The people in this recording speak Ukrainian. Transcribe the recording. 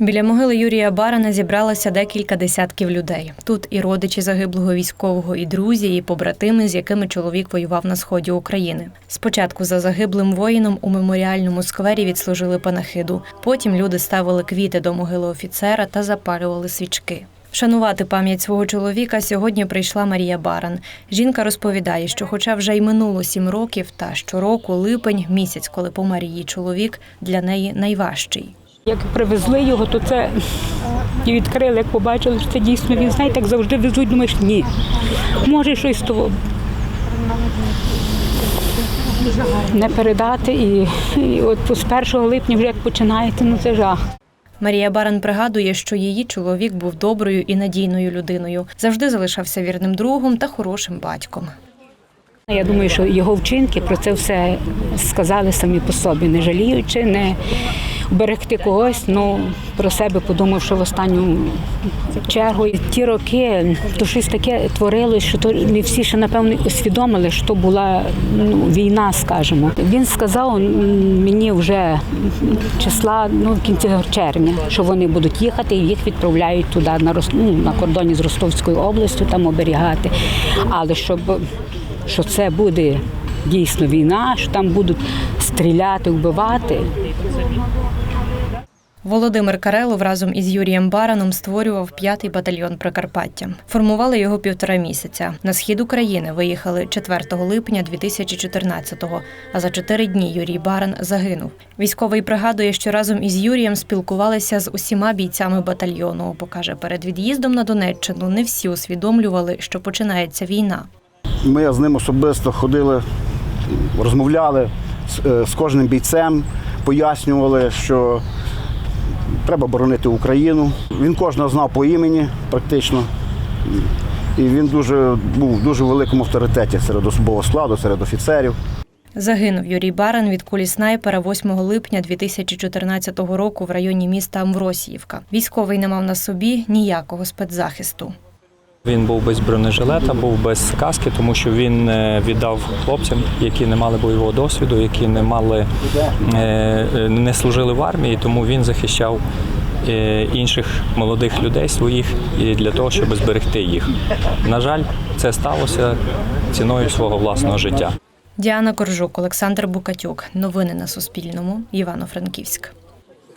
Біля могили Юрія Барана зібралося декілька десятків людей. Тут і родичі загиблого військового, і друзі, і побратими, з якими чоловік воював на сході України. Спочатку за загиблим воїном у меморіальному сквері відслужили панахиду. Потім люди ставили квіти до могили офіцера та запалювали свічки. Вшанувати пам'ять свого чоловіка сьогодні прийшла Марія Баран. Жінка розповідає, що, хоча вже й минуло сім років, та щороку липень, місяць, коли помер її чоловік, для неї найважчий. Як привезли його, то це і відкрили, як побачили, що це дійсно він. Знаєте, як завжди везуть, думаєш, ні. Може щось того не передати. І, і от з 1 липня, вже як починаєте, ну це жах. Марія Баран пригадує, що її чоловік був доброю і надійною людиною, завжди залишався вірним другом та хорошим батьком. Я думаю, що його вчинки про це все сказали самі по собі, не жаліючи, не берегти когось, ну про себе подумав, що в останню чергу ті роки то щось таке творилось, що то не всі ще напевно усвідомили, що була ну, війна, скажімо. Він сказав мені вже числа ну, в кінці червня, що вони будуть їхати і їх відправляють туди на ну, на кордоні з Ростовською областю, там оберігати. Але щоб що це буде дійсно війна, що там будуть стріляти, вбивати. Володимир Карелов разом із Юрієм Бараном створював п'ятий батальйон Прикарпаття. Формували його півтора місяця. На схід України виїхали 4 липня 2014-го, а за чотири дні Юрій Баран загинув. Військовий пригадує, що разом із Юрієм спілкувалися з усіма бійцями батальйону. Бо каже, перед від'їздом на Донеччину не всі усвідомлювали, що починається війна. Ми з ним особисто ходили, розмовляли з, е, з кожним бійцем, пояснювали, що треба боронити Україну. Він кожного знав по імені практично. І він дуже був в дуже великому авторитеті серед особового складу, серед офіцерів. Загинув Юрій Баран від кулі снайпера 8 липня 2014 року в районі міста Амвросіївка. Військовий не мав на собі ніякого спецзахисту. Він був без бронежилета, був без каски, тому що він е, віддав хлопцям, які не мали бойового досвіду, які не мали е, е, не служили в армії, тому він захищав інших молодих людей своїх і для того, щоб зберегти їх. На жаль, це сталося ціною свого власного життя. Діана Коржук, Олександр Букатюк. Новини на Суспільному. Івано-Франківськ.